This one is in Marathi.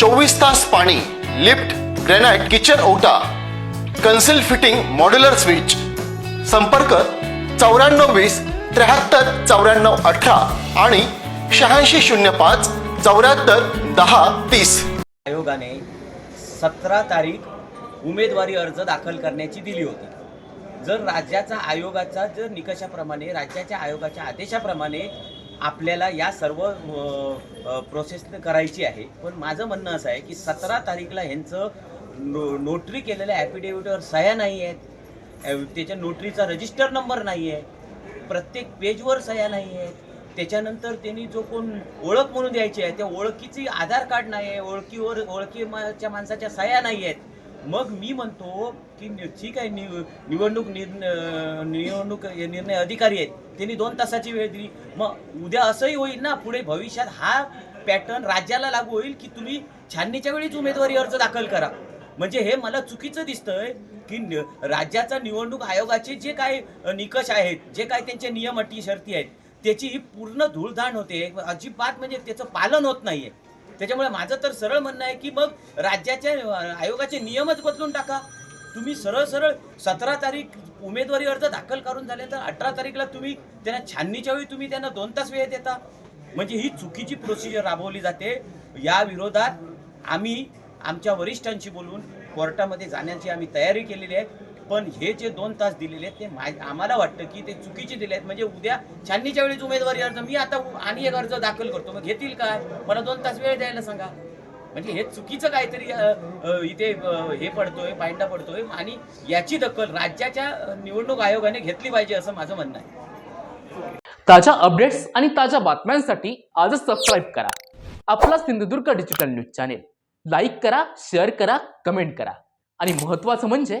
चोवीस तास पाणी लिफ्ट ग्रॅनाइट किचन ओटा कन्सिल फिटिंग मॉड्युलर स्विच. संपर्क चौऱ्याण्णव वीस त्र्याहत्तर चौऱ्याण्णव अठरा आणि शहाऐंशी शून्य पाच चौऱ्याहत्तर दहा तीस. आयोगाने सतरा तारीख उमेदवारी अर्ज दाखल करण्याची दिली होती. जर राज्याचा आयोगाचा जर निकषाप्रमाणे राज्याच्या आयोगाच्या आदेशाप्रमाणे आपल्याला या सर्व प्रोसेस करायची आहे. पण माझं म्हणणं असं आहे की सतरा तारीखला ह्यांचं नो नोटरी केलेल्या ॲफिडेव्हिटवर सह्या नाही आहेत. त्याच्या नोटरीचा रजिस्टर नंबर नाही आहे. प्रत्येक पेजवर सह्या नाही आहेत. त्याच्यानंतर त्यांनी जो कोण ओळख म्हणून द्यायची आहे त्या ओळखीची आधार कार्ड नाही आहे. ओळखीवर ओळखीच्या माणसाच्या सह्या नाही आहेत. मग मी म्हणतो की ठीक आहे निव निवडणूक निवडणूक निर्णय अधिकारी आहेत त्यांनी दोन तासाची वेळ दिली. मग उद्या असंही होईल ना पुढे भविष्यात हा पॅटर्न राज्याला लागू होईल की तुम्ही छाननीच्या वेळीच उमेदवारी अर्ज दाखल करा. म्हणजे हे मला चुकीचं दिसतंय की राज्याचा निवडणूक आयोगाचे जे काय निकष आहेत जे काय त्यांचे नियम अटी शर्ती आहेत त्याची ही पूर्ण धूळधाण होते. अजिबात म्हणजे त्याचं पालन होत नाहीये. त्याच्यामुळे माझं तर सरळ म्हणणं आहे की मग राज्याच्या आयोगाचे नियमच बदलून टाका. तुम्ही सरळ सरळ सतरा तारीख उमेदवारी अर्ज दाखल करून झाले तर अठरा तारीखला तुम्ही त्यांना छाननीच्या वेळी तुम्ही त्यांना दोन तास वेळ देता. म्हणजे ही चुकीची प्रोसिजर राबवली जाते. या विरोधात आम्ही आमच्या वरिष्ठांशी बोलून कोर्टामध्ये जाण्याची आम्ही तयारी केलेली आहे. पण हे जे दोन तास दिलेले आहेत ते आम्हाला वाटतं की ते चुकीचे दिले आहेत म्हणजे उद्या छाननीच्या वेळीच उमेदवारी अर्ज मी आता आणि एक अर्ज दाखल करतो. मग घेतील काय? मला दोन तास वेळ द्यायला सांगा. म्हणजे हे चुकीचं काहीतरी इथे हे पडतोय पायंडा पडतोय. आणि याची दखल राज्याच्या निवडणूक आयोगाने घेतली पाहिजे असं माझं म्हणणं आहे. ताज्या अपडेट्स आणि ताज्या बातम्यांसाठी आजच सबस्क्राईब करा. आपला Sindhudurg digital news channel like करा शेअर करा कमेंट करा. आणि महत्त्वाचं म्हणजे